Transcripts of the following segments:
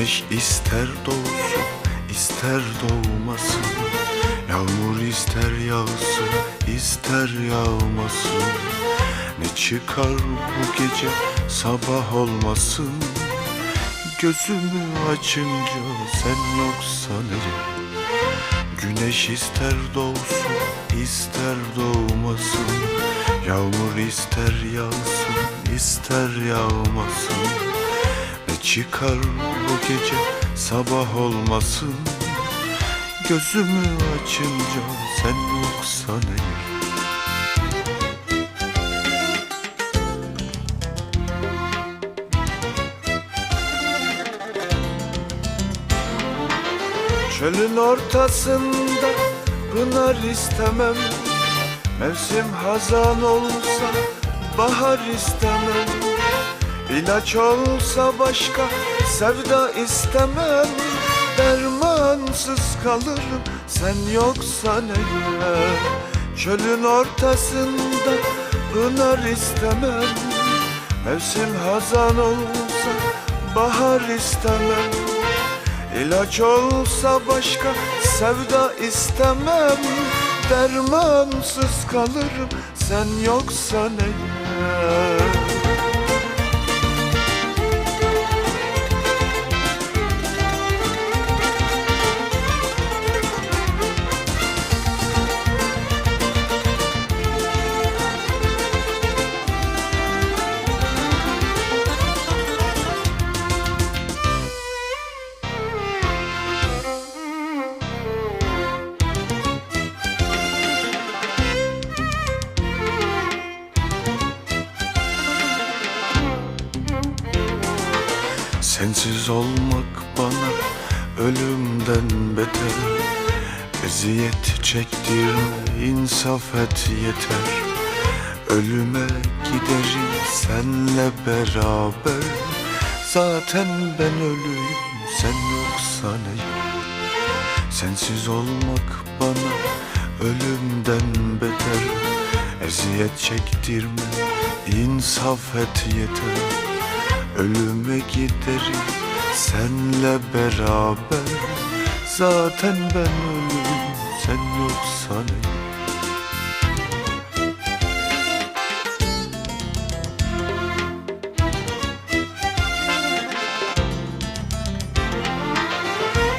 Güneş ister doğsun ister doğmasın. Yağmur ister yağsın ister yağmasın. Ne çıkar bu gece sabah olmasın? Gözümü açınca sen yoksan eğer Güneş ister doğsun ister doğmasın. Yağmur ister yağsın ister yağmasın çıkar bu gece sabah olmasın? Gözümü açınca sen yoksan eğer. Çölün ortasında pınar istemem. Mevsim hazan olsa bahar istemem İlaç olsa başka sevda istemem Dermansız kalırım. Sen yoksan eğer Çölün ortasında pınar istemem. Mevsim hazan olsa bahar istemem. İlaç olsa başka sevda istemem. Dermansız kalırım. Sen yoksan eğer Sensiz olmak bana ölümden beter. Eziyet çektirme insaf et yeter. Ölüme giderim senle beraber. Zaten ben ölüyüm sen yoksan eğer Sensiz olmak bana ölümden beter. Eziyet çektirme insaf et yeter Ölüme giderim senle beraber. Zaten ben ölüm sen yoksan eğer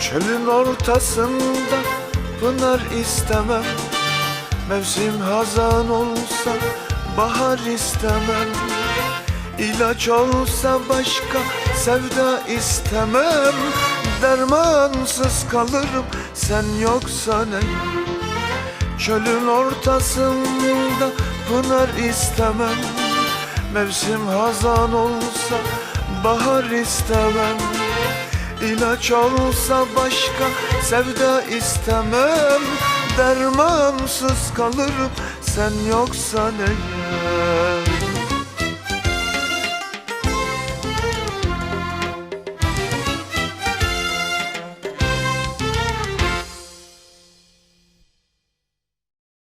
Çölün ortasında pınar istemem. Mevsim hazan olsa bahar istemem İlaç olsa başka sevda istemem. Dermansız kalırım sen yoksan eğer Çölün ortasında pınar istemem. Mevsim hazan olsa bahar istemem. İlaç olsa başka sevda istemem. Dermansız kalırım sen yoksan eğer